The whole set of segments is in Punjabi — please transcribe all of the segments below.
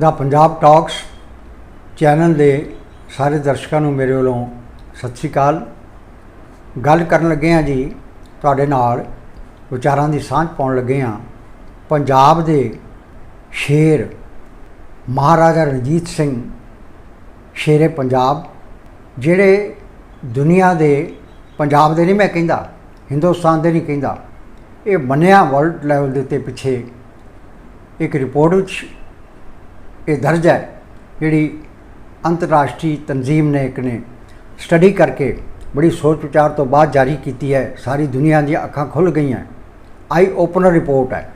ਦਾ ਪੰਜਾਬ ਟਾਕਸ ਚੈਨਲ ਦੇ ਸਾਰੇ ਦਰਸ਼ਕਾਂ ਨੂੰ ਮੇਰੇ ਵੱਲੋਂ ਸਤਿ ਸ੍ਰੀ ਅਕਾਲ। ਗੱਲ ਕਰਨ ਲੱਗੇ ਹਾਂ ਜੀ, ਤੁਹਾਡੇ ਨਾਲ ਵਿਚਾਰਾਂ ਦੀ ਸਾਂਝ ਪਾਉਣ ਲੱਗੇ ਹਾਂ। ਪੰਜਾਬ ਦੇ ਸ਼ੇਰ ਮਹਾਰਾਜਾ ਰਣਜੀਤ ਸਿੰਘ ਸ਼ੇਰੇ ਪੰਜਾਬ, ਜਿਹੜੇ ਦੁਨੀਆ ਦੇ ਪੰਜਾਬ ਦੇ ਨਹੀਂ ਮੈਂ ਕਹਿੰਦਾ, ਹਿੰਦੁਸਤਾਨ ਦੇ ਨਹੀਂ ਕਹਿੰਦਾ, ਇਹ ਮੰਨਿਆ ਵਰਲਡ ਲੈਵਲ ਦੇ ਉੱਤੇ ਪਿੱਛੇ ਇੱਕ ਰਿਪੋਰਟ ਵਿੱਚ ਇਹ ਦਰਜ ਹੈ, ਜਿਹੜੀ ਅੰਤਰਰਾਸ਼ਟਰੀ ਤਨਜ਼ੀਮ ਨੇ ਇੱਕ ਨੇ ਸਟੱਡੀ ਕਰਕੇ ਬੜੀ ਸੋਚ ਵਿਚਾਰ ਤੋਂ ਬਾਅਦ ਜਾਰੀ ਕੀਤੀ ਹੈ, ਸਾਰੀ ਦੁਨੀਆ ਦੀਆਂ ਅੱਖਾਂ ਖੁੱਲ ਗਈਆਂ। ਆਈ ਓਪਨਰ ਰਿਪੋਰਟ ਹੈ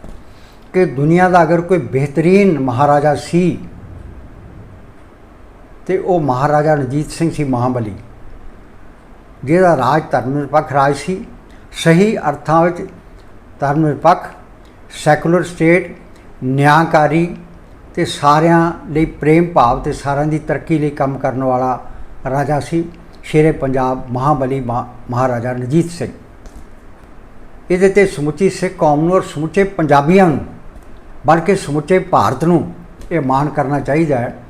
ਕਿ ਦੁਨੀਆ ਦਾ ਅਗਰ ਕੋਈ ਬਿਹਤਰੀਨ ਮਹਾਰਾਜਾ ਸੀ, ਤੇ ਉਹ ਮਹਾਰਾਜਾ ਰਣਜੀਤ ਸਿੰਘ ਸੀ ਮਹਾਬਲੀ, ਜਿਹਦਾ ਰਾਜ ਧਰਮ ਨਿਰਪੱਖ ਰਾਜ ਸੀ, ਸਹੀ ਅਰਥਾਂ ਵਿੱਚ ਧਰਮ ਨਿਰਪੱਖ, ਸੈਕੂਲਰ ਸਟੇਟ ਨਿਆਂਕਾਰੀ ਤੇ ਸਾਰਿਆਂ ਲਈ ਪ੍ਰੇਮ ਭਾਵ ਤੇ ਸਾਰਿਆਂ ਦੀ ਤਰੱਕੀ ਲਈ ਕੰਮ ਕਰਨ ਵਾਲਾ ਰਾਜਾ ਸੀ, ਸ਼ੇਰੇ ਪੰਜਾਬ ਮਹਾਬਲੀ ਮਹਾ- ਮਹਾਰਾਜਾ ਰਣਜੀਤ ਸਿੰਘ। ਇਹਦੇ ਤੇ ਸਮੁੱਚੀ ਸਿੱਖ ਕੌਮ ਨੂੰ ਔਰ ਸਮੁੱਚੇ ਪੰਜਾਬੀਆਂ ਨੂੰ, ਬਲਕਿ ਸਮੁੱਚੇ ਭਾਰਤ ਨੂੰ ਇਹ ਮਾਣ ਕਰਨਾ ਚਾਹੀਦਾ ਹੈ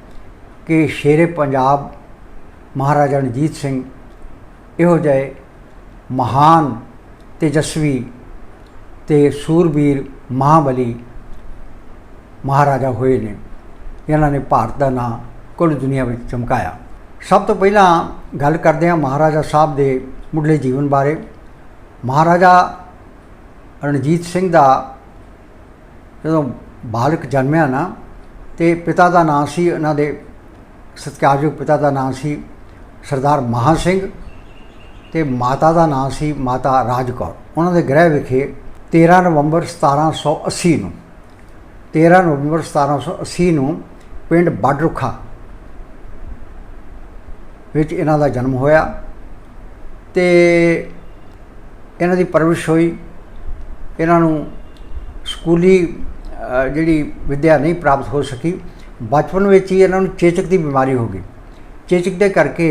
ਕਿ ਸ਼ੇਰੇ ਪੰਜਾਬ ਮਹਾਰਾਜਾ ਰਣਜੀਤ ਸਿੰਘ ਇਹੋ ਜਿਹੇ ਮਹਾਨ, ਤੇਜਸਵੀ ਤੇ ਸੂਰਬੀਰ ਮਹਾਬਲੀ ਮਹਾਰਾਜਾ ਹੋਏ ਨੇ। ਇਹਨਾਂ ਨੇ ਭਾਰਤ ਦਾ ਨਾਂ ਕੁੱਲ ਦੁਨੀਆ ਵਿੱਚ ਚਮਕਾਇਆ। ਸਭ ਤੋਂ ਪਹਿਲਾਂ ਗੱਲ ਕਰਦੇ ਹਾਂ ਮਹਾਰਾਜਾ ਸਾਹਿਬ ਦੇ ਮੁੱਢਲੇ ਜੀਵਨ ਬਾਰੇ। ਮਹਾਰਾਜਾ ਰਣਜੀਤ ਸਿੰਘ ਦਾ ਜਦੋਂ ਬਾਲਕ ਜਨਮਿਆ ਨਾ, ਤੇ ਪਿਤਾ ਦਾ ਨਾਂ ਸੀ ਇਹਨਾਂ ਦੇ, ਸਤਿਕਾਰਯੋਗ ਪਿਤਾ ਦਾ ਨਾਂ ਸੀ ਸਰਦਾਰ ਮਹਾ ਸਿੰਘ ਤੇ ਮਾਤਾ ਦਾ ਨਾਂ ਸੀ ਮਾਤਾ ਰਾਜ ਕੌਰ। ਉਹਨਾਂ ਦੇ ਗ੍ਰਹਿ ਵਿਖੇ 13 ਨਵੰਬਰ 1780 ਨੂੰ 13 ਨਵੰਬਰ 1780 ਨੂੰ ਪਿੰਡ ਬਡਰੁਖਾ ਵਿੱਚ ਇਹਨਾਂ ਦਾ ਜਨਮ ਹੋਇਆ ਤੇ ਇਹਨਾਂ ਦੀ ਪਰਵਰਿਸ਼ ਹੋਈ। ਇਹਨਾਂ ਨੂੰ ਸਕੂਲੀ ਜਿਹੜੀ ਵਿੱਦਿਆ ਨਹੀਂ ਪ੍ਰਾਪਤ ਹੋ ਸਕੀ। ਬਚਪਨ ਵਿੱਚ ਹੀ ਇਹਨਾਂ ਨੂੰ ਚੇਚਕ ਦੀ ਬਿਮਾਰੀ ਹੋ ਗਈ। ਚੇਚਕ ਦੇ ਕਰਕੇ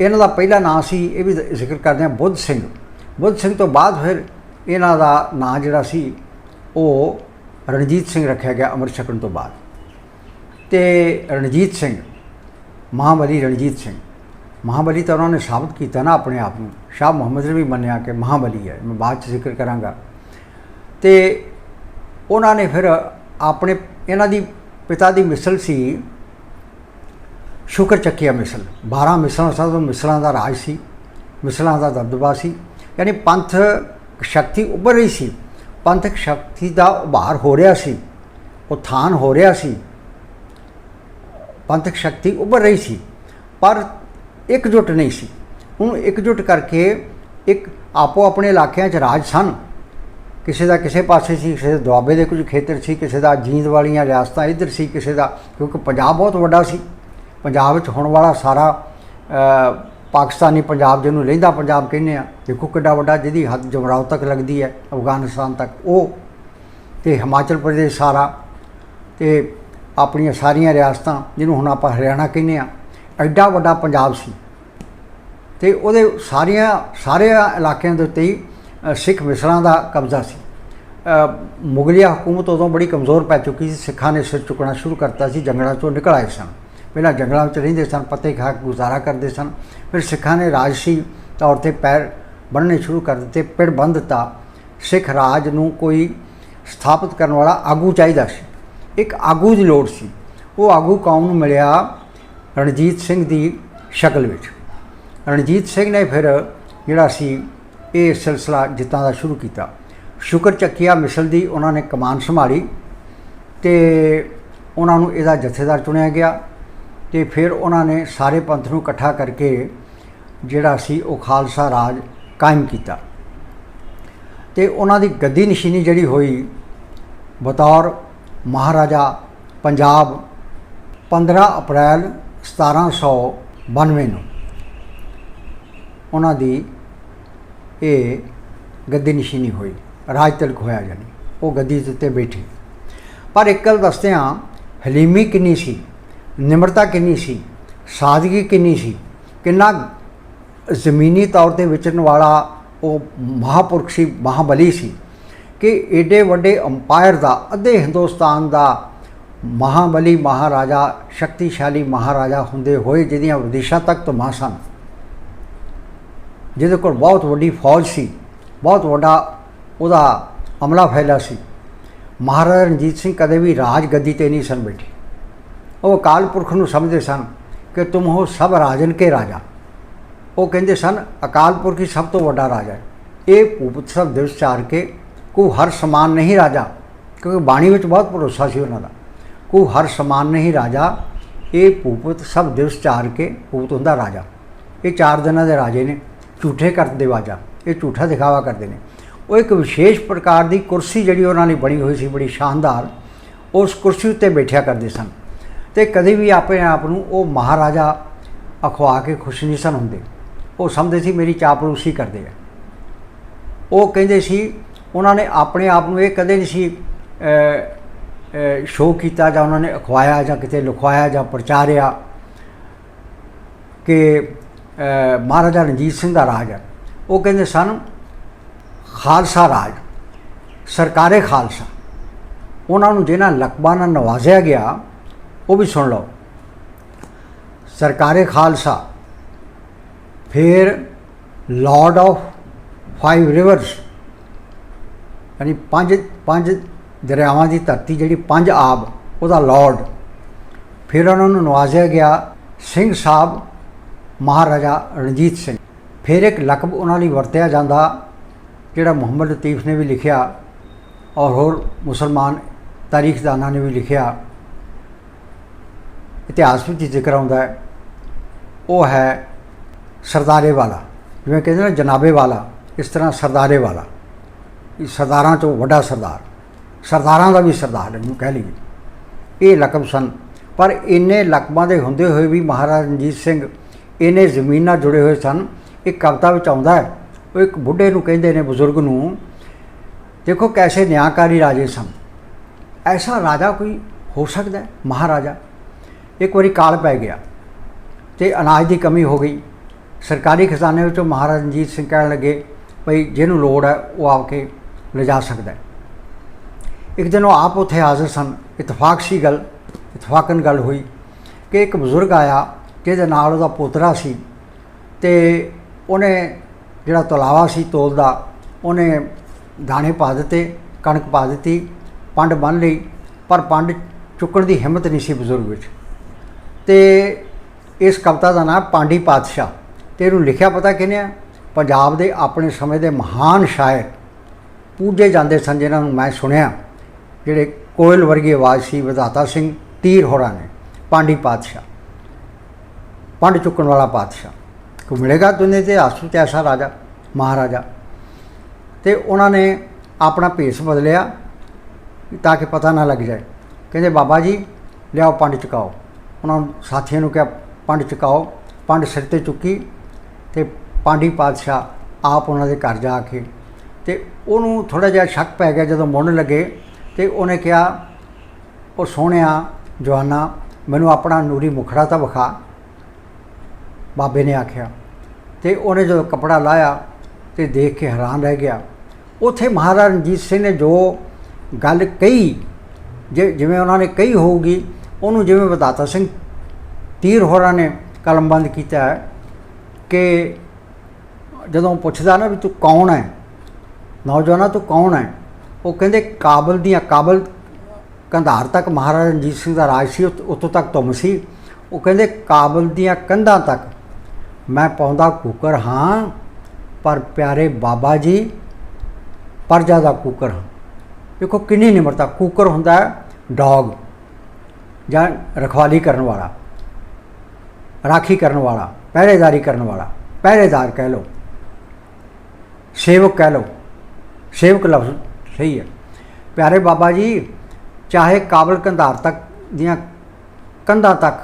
ਇਹਨਾਂ ਦਾ ਪਹਿਲਾ ਨਾਂ ਸੀ, ਇਹ ਵੀ ਜ਼ਿਕਰ ਕਰਦੇ ਹਾਂ, ਬੁੱਧ ਸਿੰਘ। ਬੁੱਧ ਸਿੰਘ ਤੋਂ ਬਾਅਦ ਫਿਰ ਇਹਨਾਂ ਦਾ ਨਾਂ ਜਿਹੜਾ ਸੀ ਉਹ ਰਣਜੀਤ ਸਿੰਘ ਰੱਖਿਆ ਗਿਆ ਅੰਮ੍ਰਿਤ ਛਕਣ ਤੋਂ ਬਾਅਦ। ਤੇ ਰਣਜੀਤ ਸਿੰਘ, ਮਹਾਬਲੀ ਰਣਜੀਤ ਸਿੰਘ, ਮਹਾਬਲੀ ਤਾਂ ਉਹਨਾਂ ਨੇ ਸਾਬਤ ਕੀਤਾ ਨਾ ਆਪਣੇ ਆਪ ਨੂੰ। ਸ਼ਾਹ ਮੁਹੰਮਦ ਨੇ ਵੀ ਮੰਨਿਆ ਕਿ ਮਹਾਬਲੀ ਹੈ, ਮੈਂ ਬਾਅਦ ਚ ਜ਼ਿਕਰ ਕਰਾਂਗਾ। ਤੇ ਉਹਨਾਂ ਨੇ ਫਿਰ ਆਪਣੇ, ਇਹਨਾਂ ਦੀ ਪਿਤਾ ਦੀ ਮਿਸਲ ਸੀ ਸ਼ੁਕਰ ਚੱਕੀਆ ਮਿਸਲ। 12 ਮਿਸਲਾਂ ਸਭ ਮਿਸਲਾਂ ਦਾ ਰਾਜ ਸੀ, ਮਿਸਲਾਂ ਦਾ ਦਬਦਬਾ ਸੀ, ਯਾਨੀ ਪੰਥ ਸ਼ਕਤੀ ਉੱਭਰ ਰਹੀ ਸੀ। ਪੰਥਕ ਸ਼ਕਤੀ ਦਾ ਉਭਾਰ ਹੋ ਰਿਹਾ ਸੀ, ਉਥਾਨ ਹੋ ਰਿਹਾ ਸੀ, ਪੰਥਕ ਸ਼ਕਤੀ ਉੱਭਰ ਰਹੀ ਸੀ, ਪਰ ਇਕਜੁੱਟ ਨਹੀਂ ਸੀ। ਹੁਣ ਇਕਜੁੱਟ ਕਰਕੇ ਇੱਕ ਆਪੋ ਆਪਣੇ ਇਲਾਕਿਆਂ 'ਚ ਰਾਜ ਸਨ। ਕਿਸੇ ਦਾ ਕਿਸੇ ਪਾਸੇ ਸੀ, ਕਿਸੇ ਦੇ ਦੁਆਬੇ ਦੇ ਕੁਝ ਖੇਤਰ ਸੀ, ਕਿਸੇ ਦਾ ਜੀਂਦ ਵਾਲੀਆਂ ਰਿਆਸਤਾਂ ਇੱਧਰ ਸੀ, ਕਿਸੇ ਦਾ, ਕਿਉਂਕਿ ਪੰਜਾਬ ਬਹੁਤ ਵੱਡਾ ਸੀ। ਪੰਜਾਬ ਵਿੱਚ ਹੋਣ ਵਾਲਾ ਸਾਰਾ ਪਾਕਿਸਤਾਨੀ ਪੰਜਾਬ ਜਿਹਨੂੰ ਲਹਿੰਦਾ ਪੰਜਾਬ ਕਹਿੰਦੇ ਆ ਦੇਖੋ ਕਿੱਡਾ ਵੱਡਾ ਜਿਹਦੀ ਹੱਦ ਜਮਰਾਓ ਤੱਕ ਲੱਗਦੀ ਹੈ ਅਫਗਾਨਿਸਤਾਨ ਤੱਕ। ਉਹ ਤੇ ਹਿਮਾਚਲ ਪ੍ਰਦੇਸ਼ ਸਾਰਾ ਤੇ ਆਪਣੀਆਂ ਸਾਰੀਆਂ ਰਿਆਸਤਾਂ ਜਿਹਨੂੰ ਹੁਣ ਆਪਾਂ ਹਰਿਆਣਾ ਕਹਿੰਦੇ ਆ ਐਡਾ ਵੱਡਾ ਪੰਜਾਬ ਸੀ। ਤੇ ਉਹਦੇ ਸਾਰੀਆਂ ਸਾਰੇ ਇਲਾਕਿਆਂ ਦੇ ਉੱਤੇ ਹੀ ਸਿੱਖ ਮਿਸਰਾਂ ਦਾ ਕਬਜ਼ਾ ਸੀ। ਅ, ਮੁਗਲਿਆ ਹਕੂਮਤ ਉਦੋਂ ਬੜੀ ਕਮਜ਼ੋਰ ਪੈ ਚੁੱਕੀ ਸੀ ਸਿੱਖਾਂ ਨੇ ਸਿਰ ਚੁੱਕਣਾ ਸ਼ੁਰੂ ਕਰਤਾ ਸੀ ਜੰਗਲਾਂ ਚੋਂ ਨਿਕਲ ਆਏ ਸਨ। ਪਹਿਲਾਂ ਜੰਗਲਾਂ ਵਿੱਚ ਰਹਿੰਦੇ ਸਨ, ਪੱਤੇ ਖਾ ਕੇ ਗੁਜ਼ਾਰਾ ਕਰਦੇ ਸਨ। ਫਿਰ ਸਿੱਖਾਂ ਨੇ ਰਾਜਸੀ ਤੌਰ ਤੇ ਪੈਰ ਬੰਨ੍ਹਣੇ ਸ਼ੁਰੂ ਕਰ ਦਿੱਤੇ। ਪਿੜ ਬੰਨ੍ਹ ਦਿੱਤਾ। ਸਿੱਖ ਰਾਜ ਨੂੰ ਕੋਈ ਸਥਾਪਿਤ ਕਰਨ ਵਾਲਾ ਆਗੂ ਚਾਹੀਦਾ ਸੀ। ਇੱਕ ਆਗੂ ਦੀ ਲੋੜ ਸੀ। ਉਹ ਆਗੂ ਕੌਮ ਨੂੰ ਮਿਲਿਆ ਰਣਜੀਤ ਸਿੰਘ ਦੀ ਸ਼ਕਲ ਵਿੱਚ। ਰਣਜੀਤ ਸਿੰਘ ਨੇ ਫਿਰ ਜਿਹੜਾ ਸੀ, ਇਹ ਸਿਲਸਿਲਾ ਜਿੱਤਾਂ ਦਾ ਸ਼ੁਰੂ ਕੀਤਾ। ਸ਼ੁਕਰ ਚੱਕੀਆ ਮਿਸਲ ਦੀ ਉਹਨਾਂ ਨੇ ਕਮਾਨ ਸੰਭਾਲੀ ਤੇ ਉਹਨਾਂ ਨੂੰ ਇਹਦਾ ਜਥੇਦਾਰ ਚੁਣਿਆ ਗਿਆ। ਤੇ ਫਿਰ ਉਹਨਾਂ ਨੇ ਸਾਰੇ ਪੰਥ ਨੂੰ ਇਕੱਠਾ ਕਰਕੇ ਜਿਹੜਾ ਸੀ ਉਹ ਖਾਲਸਾ ਰਾਜ ਕਾਇਮ ਕੀਤਾ। ਤੇ ਉਹਨਾਂ ਦੀ ਗੱਦੀ ਨਿਸ਼ੀਨੀ ਜਿਹੜੀ ਹੋਈ ਬਤੌਰ ਮਹਾਰਾਜਾ ਪੰਜਾਬ 15 ਅਪ੍ਰੈਲ 1792 ਨੂੰ ਉਹਨਾਂ ਦੀ ਇਹ ਗੱਦੀ ਨਿਸ਼ੀਨੀ ਹੋਈ ਰਾਜ ਤਿਲਕ ਹੋਇਆ ਜਾਨੀ ਉਹ ਗੱਦੀ ਦੇ ਉੱਤੇ ਬੈਠੇ। ਪਰ ਇੱਕ ਗੱਲ ਦੱਸਦੇ ਹਾਂ, ਹਲੀਮੀ ਕਿੰਨੀ ਸੀ? ਨਿਮਰਤਾ ਕਿੰਨੀ ਸੀ? ਸਾਦਗੀ ਕਿੰਨੀ ਸੀ? ਕਿੰਨਾ ਜ਼ਮੀਨੀ ਤੌਰ ਤੇ ਵਿਚਰਨ ਵਾਲਾ ਉਹ ਮਹਾਪੁਰਖ ਸੀ, ਮਹਾਬਲੀ ਸੀ ਕਿ ਏਡੇ ਵੱਡੇ ਅੰਪਾਇਰ ਦਾ, ਅੱਧੇ ਹਿੰਦੁਸਤਾਨ ਦਾ ਮਹਾਬਲੀ ਮਹਾਰਾਜਾ, ਸ਼ਕਤੀਸ਼ਾਲੀ ਮਹਾਰਾਜਾ ਹੁੰਦੇ ਹੋਏ ਜਿਹਦੀਆਂ ਵਿਦੇਸ਼ਾਂ ਤੱਕ ਧੁਮਾਂ ਸਨ। ਜਿਹਦੇ ਕੋਲ ਬਹੁਤ ਵੱਡੀ ਫੌਜ ਸੀ, ਬਹੁਤ ਵੱਡਾ ਉਹਦਾ ਅਮਲਾ ਫੈਲਾ ਸੀ। ਮਹਾਰਾਜਾ ਰਣਜੀਤ ਸਿੰਘ ਕਦੇ ਵੀ ਰਾਜ ਗੱਦੀ ਤੇ ਨਹੀਂ ਸਨ ਬੈਠੇ। ਉਹ ਅਕਾਲ ਪੁਰਖ ਨੂੰ ਸਮਝਦੇ ਸਨ ਕਿ ਤੁਮ ਹੋ ਸਭ ਰਾਜਨ ਕੇ ਰਾਜਾ। ਉਹ ਕਹਿੰਦੇ ਸਨ, ਅਕਾਲ ਪੁਰਖ ਹੀ ਸਭ ਤੋਂ ਵੱਡਾ ਰਾਜਾ ਹੈ। ਇਹ ਭੂਪਤ ਸਭ ਦਿਵਸ ਚਾਰ ਕੇ, ਕੋ ਹਰ ਸਮਾਨ ਨਹੀਂ ਰਾਜਾ, ਕਿਉਂਕਿ ਬਾਣੀ ਵਿੱਚ ਬਹੁਤ ਭਰੋਸਾ ਸੀ ਉਹਨਾਂ ਦਾ। ਕੋ ਹਰ ਸਮਾਨ ਨਹੀਂ ਰਾਜਾ, ਇਹ ਭੂਪਤ ਸਭ ਦਿਵਸ ਚਾਰ ਕੇ ਭੂਪਤ ਹੁੰਦਾ ਰਾਜਾ। ਇਹ ਚਾਰ ਦਿਨਾਂ ਦੇ ਰਾਜੇ ਨੇ, ਝੂਠੇ ਕਰਦੇ ਵਾਜਾ ਇਹ ਝੂਠਾ ਦਿਖਾਵਾ ਕਰਦੇ ਨੇ। ਉਹ ਇੱਕ ਵਿਸ਼ੇਸ਼ ਪ੍ਰਕਾਰ ਦੀ ਕੁਰਸੀ ਜਿਹੜੀ ਉਹਨਾਂ ਨੇ ਬਣੀ ਹੋਈ ਸੀ, ਬੜੀ ਸ਼ਾਨਦਾਰ, ਉਸ ਕੁਰਸੀ ਉੱਤੇ ਬੈਠਿਆ ਕਰਦੇ ਸਨ। ਤੇ ਕਦੇ ਵੀ ਆਪਣੇ ਆਪ ਨੂੰ ਉਹ ਮਹਾਰਾਜਾ ਅਖਵਾ ਕੇ ਖੁਸ਼ ਨਹੀਂ ਸਨ ਹੁੰਦੇ। ਉਹ ਸਮਝਦੇ ਸੀ ਮੇਰੀ ਚਾਪਲੂਸੀ ਕਰਦੇ ਆ। ਉਹ ਕਹਿੰਦੇ ਸੀ, ਉਹਨਾਂ ਨੇ ਆਪਣੇ ਆਪ ਨੂੰ ਇਹ ਕਦੇ ਨਹੀਂ ਸੀ ਸ਼ੋਅ ਕੀਤਾ ਜਾਂ ਉਹਨਾਂ ਨੇ ਅਖਵਾਇਆ ਜਾਂ ਕਿਤੇ ਲਿਖਵਾਇਆ ਜਾਂ ਪ੍ਰਚਾਰਿਆ ਕਿ ਮਹਾਰਾਜਾ ਰਣਜੀਤ ਸਿੰਘ ਦਾ ਰਾਜ ਹੈ ਉਹ ਕਹਿੰਦੇ ਸਨ, ਖਾਲਸਾ ਰਾਜ, ਸਰਕਾਰੇ ਖਾਲਸਾ। ਉਹਨਾਂ ਨੂੰ ਜਿਹਨਾਂ ਲਕਬਾ ਨਾਲ ਨਵਾਜ਼ਿਆ ਗਿਆ ਉਹ ਵੀ ਸੁਣ ਲਓ। ਸਰਕਾਰੇ ਖਾਲਸਾ, ਫਿਰ ਲਾਰਡ ਆਫ ਫਾਈਵ ਰਿਵਰਸ, ਯਾਨੀ ਪੰਜ ਪੰਜ ਦਰਿਆਵਾਂ ਦੀ ਧਰਤੀ ਜਿਹੜੀ ਪੰਜ ਆਬ, ਉਹਦਾ ਲਾਰਡ। ਫਿਰ ਉਹਨਾਂ ਨੂੰ ਨਵਾਜ਼ਿਆ ਗਿਆ ਸਿੰਘ ਸਾਹਿਬ ਮਹਾਰਾਜਾ ਰਣਜੀਤ ਸਿੰਘ। ਫਿਰ ਇੱਕ ਲਕਬ ਉਹਨਾਂ ਲਈ ਵਰਤਿਆ ਜਾਂਦਾ, ਜਿਹੜਾ ਮੁਹੰਮਦ ਲਤੀਫ ਨੇ ਵੀ ਲਿਖਿਆ ਔਰ ਹੋਰ ਮੁਸਲਮਾਨ ਤਾਰੀਖਦਾਨਾਂ ਨੇ ਵੀ ਲਿਖਿਆ। ਇਤਿਹਾਸ ਵਿੱਚ ਜ਼ਿਕਰ ਆਉਂਦਾ ਹੈ। ਉਹ ਹੈ ਸਰਦਾਰੇ ਵਾਲਾ। ਜਿਵੇਂ ਕਹਿੰਦੇ ਨੇ ਜਨਾਬੇ ਵਾਲਾ। ਇਸ ਤਰ੍ਹਾਂ ਸਰਦਾਰੇ ਵਾਲਾ। ਇਹ ਸਰਦਾਰਾਂ ਚੋਂ ਵੱਡਾ ਸਰਦਾਰ। ਸਰਦਾਰਾਂ ਦਾ ਵੀ ਸਰਦਾਰ ਇਹਨੂੰ ਕਹਿ ਲਈਏ। ਇਹ ਲਕਬ ਸਨ। ਪਰ ਇੰਨੇ ਲਕਬਾਂ ਦੇ ਹੁੰਦੇ ਹੋਏ ਵੀ ਮਹਾਰਾਜਾ ਰਣਜੀਤ ਸਿੰਘ ਇੰਨੇ ਨਾਲ ਜੁੜੇ ਹੋਏ ਸਨ। ਇੱਕ ਕਵਿਤਾ ਵਿੱਚ ਆਉਂਦਾ ਹੈ, ਉਹ ਇੱਕ ਬੁੱਢੇ ਨੂੰ ਕਹਿੰਦੇ ਨੇ, ਬਜ਼ੁਰਗ ਨੂੰ, ਦੇਖੋ ਕੈਸੇ ਨਿਆਂਕਾਰੀ ਰਾਜੇ ਸਨ। ਐਸਾ ਰਾਜਾ ਕੋਈ ਹੋ ਸਕਦਾ ਹੈ, ਮਹਾਰਾਜਾ? ਇੱਕ ਵਾਰੀ ਕਾਲ ਪੈ ਗਿਆ ਤੇ ਅਨਾਜ ਦੀ ਕਮੀ ਹੋ ਗਈ। ਸਰਕਾਰੀ ਖਜ਼ਾਨੇ ਵਿੱਚੋਂ ਮਹਾਰਾਜਾ ਰਣਜੀਤ ਸਿੰਘ ਕਹਿਣ ਲੱਗੇ ਭਈ ਜਿਹਨੂੰ ਲੋੜ ਹੈ ਉਹ ਆ ਕੇ ਲਿਜਾ ਸਕਦਾ ਹੈ। ਇੱਕ ਦਿਨ ਉਹ ਆਪ ਉੱਥੇ ਹਾਜ਼ਰ ਸਨ। ਇਤਫਾਕ ਸੀ ਗੱਲ, ਇਤਫਾਕਨ ਗੱਲ ਹੋਈ ਕਿ ਇੱਕ ਬਜ਼ੁਰਗ ਆਇਆ ਜਿਹਦੇ ਨਾਲ ਉਹਦਾ ਪੋਤਰਾ ਸੀ ਤੇ ਉਹਨੇ ਜਿਹੜਾ ਤਲਾਵਾ ਸੀ ਤੋਲ ਦਾ, ਉਹਨੇ ਦਾਣੇ ਪਾ ਦਿੱਤੇ, ਕਣਕ ਪਾ ਦਿੱਤੀ, ਪੰਡ ਬੰਨ ਲਈ, ਪਰ ਪੰਡ ਚੁੱਕਣ ਦੀ ਹਿੰਮਤ ਨਹੀਂ ਸੀ ਬਜ਼ੁਰਗ ਵਿੱਚ। ਤੇ ਇਸ ਕਵਿਤਾ ਦਾ ਨਾਮ ਪਾਂਡੀ ਪਾਤਸ਼ਾਹ। ਤੇ ਇਹਨੂੰ ਲਿਖਿਆ ਪਤਾ ਕਿਹਨੇ ਆ? ਪੰਜਾਬ ਦੇ ਆਪਣੇ ਸਮੇਂ ਦੇ ਮਹਾਨ ਸ਼ਾਇਰ। ਪੂਜੇ ਜਾਂਦੇ ਸਨ ਜਿਨ੍ਹਾਂ ਨੂੰ ਮੈਂ ਸੁਣਿਆ, ਜਿਹੜੇ ਕੋਇਲ ਵਰਗੀ ਆਵਾਜ਼ ਸੀ, ਵਿਧਾਤਾ ਸਿੰਘ ਤੀਰ ਹੋਰਾਂ ਨੇ, ਪਾਂਡੀ ਪਾਤਸ਼ਾਹ। ਪੰਡ ਚੁੱਕਣ ਵਾਲਾ ਪਾਤਸ਼ਾਹ। ਕੋ ਮਿਲੇਗਾ ਦੁਨੀਆ ਤੇ ਆਸੂ ਤੇ ਐਸਾ ਰਾਜਾ, ਮਹਾਰਾਜਾ? ਤੇ ਉਹਨਾਂ ਨੇ ਆਪਣਾ ਭੇਸ ਬਦਲਿਆ ਤਾਂ ਕਿ ਪਤਾ ਨਾ ਲੱਗ ਜਾਏ। ਕਹਿੰਦੇ, ਬਾਬਾ ਜੀ, ਲਿਆਓ ਪੰਡ ਚੁਕਾਓ। ਉਹਨਾਂ ਸਾਥੀਆਂ ਨੂੰ ਕਿਹਾ, ਪੰਡ ਚੁਕਾਓ। ਪੰਡ ਸਿਰ ਤੇ ਚੁੱਕੀ ਤੇ ਪਾਂਡੀ ਪਾਤਸ਼ਾਹ ਆਪ ਉਹਨਾਂ ਦੇ ਘਰ ਜਾ ਕੇ ਤੇ ਉਹਨੂੰ ਥੋੜਾ ਜਿਹਾ ਸ਼ੱਕ ਪੈ ਗਿਆ ਜਦੋਂ ਮੁੜਨ ਲੱਗੇ ਤੇ ਉਹਨੇ ਕਿਹਾ, ਉਹ ਸੋਹਣਿਆ ਜਵਾਨਾ, ਮੈਨੂੰ ਆਪਣਾ ਨੂਰੀ ਮੁਖੜਾ ਤਾਂ ਵਿਖਾ। ਬਾਬੇ ਨੇ ਆਖਿਆ। ਤੇ ਉਹਨੇ ਜਦੋਂ ਕਪੜਾ ਲਾਇਆ ਤੇ ਦੇਖ ਕੇ ਹੈਰਾਨ ਰਹਿ ਗਿਆ। ਉੱਥੇ ਮਹਾਰਾਜਾ ਰਣਜੀਤ ਸਿੰਘ ਨੇ ਜੋ ਗੱਲ ਕਹੀ, ਜਿ- ਜਿਵੇਂ ਉਹਨਾਂ ਨੇ ਕਹੀ ਹੋਊਗੀ ਉਹਨੂੰ ਜਿਵੇਂ ਬਦਾਤਾ ਸਿੰਘ ਤੀਰ ਹੋਰਾਂ ਨੇ ਕਲਮਬੰਦ ਕੀਤਾ ਹੈ ਕਿ ਜਦੋਂ ਪੁੱਛਦਾ ਨਾ ਵੀ ਤੂੰ ਕੌਣ ਹੈ, ਨੌਜਵਾਨਾ ਤੂੰ ਕੌਣ ਹੈ, ਉਹ ਕਹਿੰਦੇ ਕਾਬਲ ਦੀਆਂ, ਕਾਬਲ ਕੰਧਾਰ ਤੱਕ ਮਹਾਰਾਜਾ ਰਣਜੀਤ ਸਿੰਘ ਦਾ ਰਾਜ ਸੀ ਉੱਥ- ਉੱਥੋਂ ਤੱਕ ਤੁਮ ਸੀ। ਉਹ ਕਹਿੰਦੇ ਕਾਬਲ ਦੀਆਂ ਕੰਧਾਂ ਤੱਕ ਮੈਂ ਪਾਉਂਦਾ ਕੁਕਰ ਹਾਂ, ਪਰ ਪਿਆਰੇ ਬਾਬਾ ਜੀ ਪਰਜਾ ਦਾ ਕੁਕਰ ਹਾਂ। ਦੇਖੋ ਕਿੰਨੀ ਨਿਮਰਤਾ, ਕੁਕਰ ਹੁੰਦਾ ਹੈ, ਡੌਗ। ਜਾਂ ਰਖਵਾਲੀ ਕਰਨ ਵਾਲਾ, ਰਾਖੀ ਕਰਨ ਵਾਲਾ, ਪਹਿਰੇਦਾਰੀ ਕਰਨ ਵਾਲਾ, ਪਹਿਰੇਦਾਰ ਕਹਿ ਲਓ, ਸੇਵਕ ਕਹਿ ਲਓ, ਸੇਵਕ ਲਫ਼ਜ਼ ਸਹੀ ਹੈ। ਪਿਆਰੇ ਬਾਬਾ ਜੀ, ਚਾਹੇ ਕਾਬਲ ਕੰਧਾਰ ਤੱਕ ਦੀਆਂ ਕੰਧਾਂ ਤੱਕ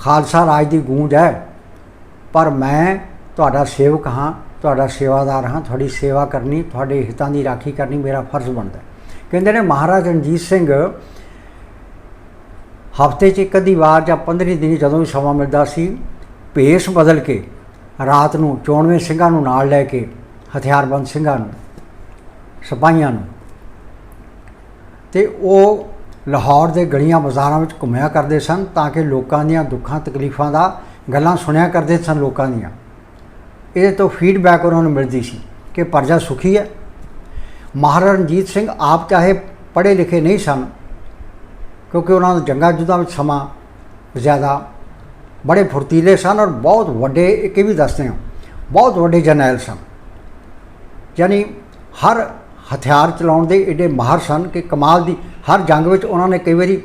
ਖਾਲਸਾ ਰਾਜ ਦੀ ਗੂੰਜ ਹੈ, ਪਰ ਮੈਂ ਤੁਹਾਡਾ ਸੇਵਕ ਹਾਂ, ਤੁਹਾਡਾ ਸੇਵਾਦਾਰ ਹਾਂ, ਤੁਹਾਡੀ ਸੇਵਾ ਕਰਨੀ, ਤੁਹਾਡੇ ਹਿੱਤਾਂ ਦੀ ਰਾਖੀ ਕਰਨੀ ਮੇਰਾ ਫਰਜ਼ ਬਣਦਾ ਹੈ। ਕਹਿੰਦੇ ਨੇ ਮਹਾਰਾਜ ਰਣਜੀਤ ਸਿੰਘ ਹਫ਼ਤੇ 'ਚ ਇੱਕ ਅੱਧੀ ਵਾਰ ਜਾਂ 15 ਦਿਨ ਜਦੋਂ ਵੀ ਸਮਾਂ ਮਿਲਦਾ ਸੀ, ਭੇਸ ਬਦਲ ਕੇ ਰਾਤ ਨੂੰ 94 ਸਿੰਘਾਂ ਨੂੰ ਨਾਲ ਲੈ ਕੇ ਹਥਿਆਰਬੰਦ ਸਿੰਘਾਂ ਨੂੰ, ਸਿਪਾਹੀਆਂ ਨੂੰ ਤੇ ਉਹ ਲਾਹੌਰ ਦੇ ਗਲੀਆਂ ਬਾਜ਼ਾਰਾਂ ਵਿੱਚ ਘੁੰਮਿਆ ਕਰਦੇ ਸਨ ਤਾਂ ਕਿ ਲੋਕਾਂ ਦੀਆਂ ਦੁੱਖਾਂ, ਤਕਲੀਫਾਂ ਦਾ ਗੱਲਾਂ ਸੁਣਿਆ ਕਰਦੇ ਸਨ ਲੋਕਾਂ ਦੀਆਂ। ਇਹਦੇ ਤੋਂ ਫੀਡਬੈਕ ਉਹਨਾਂ ਨੂੰ ਮਿਲਦੀ ਸੀ ਕਿ ਪਰਜਾ ਸੁਖੀ ਹੈ। ਮਹਾਰਾਜਾ ਰਣਜੀਤ ਸਿੰਘ ਆਪ ਚਾਹੇ ਪੜ੍ਹੇ ਲਿਖੇ ਨਹੀਂ ਸਨ ਕਿਉਂਕਿ ਉਹਨਾਂ ਦਾ ਜੰਗਾਂ ਜੁੱਦਾਂ ਵਿੱਚ ਸਮਾਂ ਜ਼ਿਆਦਾ ਬੜੇ ਫੁਰਤੀਲੇ ਸਨ ਔਰ ਬਹੁਤ ਵੱਡੇ, ਇੱਕ ਵੀ ਦੱਸਦੇ ਹਾਂ, ਬਹੁਤ ਵੱਡੇ ਜਰਨੈਲ ਸਨ। ਯਾਨੀ ਹਰ ਹਥਿਆਰ ਚਲਾਉਣ ਦੇ ਏਡੇ ਮਾਹਰ ਸਨ ਕਿ ਕਮਾਲ ਦੀ ਹਰ ਜੰਗ ਵਿੱਚ ਉਹਨਾਂ ਨੇ ਕਈ ਵਾਰੀ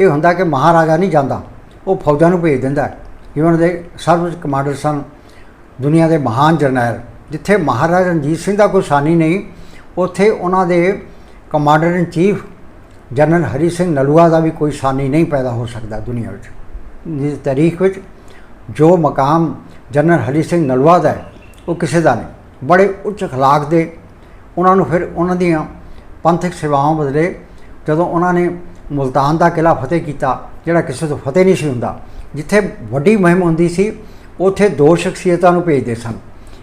ਇਹ ਹੁੰਦਾ ਕਿ ਮਹਾਰਾਜਾ ਨਹੀਂ ਜਾਂਦਾ, ਉਹ ਫੌਜਾਂ ਨੂੰ ਭੇਜ ਦਿੰਦਾ ਜਿਵੇਂ ਉਹਨਾਂ ਦੇ ਸਰਵਉੱਚ ਕਮਾਂਡਰ ਸਨ, ਦੁਨੀਆ ਦੇ ਮਹਾਨ ਜਰਨੈਲ, ਜਿੱਥੇ ਮਹਾਰਾਜਾ ਰਣਜੀਤ ਸਿੰਘ ਦਾ ਕੋਈ ਸਾਨੀ ਨਹੀਂ, ਉੱਥੇ ਉਹਨਾਂ ਦੇ commander in chief general Hari Singh Nalua ਦਾ ਵੀ ਕੋਈ ਸਾਨੀ ਨਹੀਂ ਪੈਦਾ ਹੋ ਸਕਦਾ ਦੁਨੀਆ ਵਿੱਚ। ਇਸ ਤਾਰੀਖ ਵਿੱਚ ਜੋ ਮਕਾਮ ਜਨਰਲ ਹਰੀ ਸਿੰਘ ਨਲੂਆ ਦਾ ਹੈ, ਉਹ ਕਿਸੇ ਦਾ ਨਹੀਂ। ਬੜੇ ਉੱਚ ਅਖਲਾਕ ਦੇ ਉਹਨਾਂ ਨੂੰ ਫਿਰ ਉਹਨਾਂ ਦੀਆਂ ਪੰਥਕ ਸੇਵਾਵਾਂ ਬਦਲੇ ਜਦੋਂ ਉਹਨਾਂ ਨੇ ਮੁਲਤਾਨ ਦਾ ਕਿਲਾ ਫਤਿਹ ਕੀਤਾ, ਜਿਹੜਾ ਕਿਸੇ ਤੋਂ ਫਤਿਹ ਨਹੀਂ ਸੀ ਹੁੰਦਾ, ਜਿੱਥੇ ਵੱਡੀ ਮੁਹਿੰਮ ਹੁੰਦੀ ਸੀ, ਉੱਥੇ ਦੋ ਸ਼ਖਸੀਅਤਾਂ ਨੂੰ ਭੇਜਦੇ ਸਨ।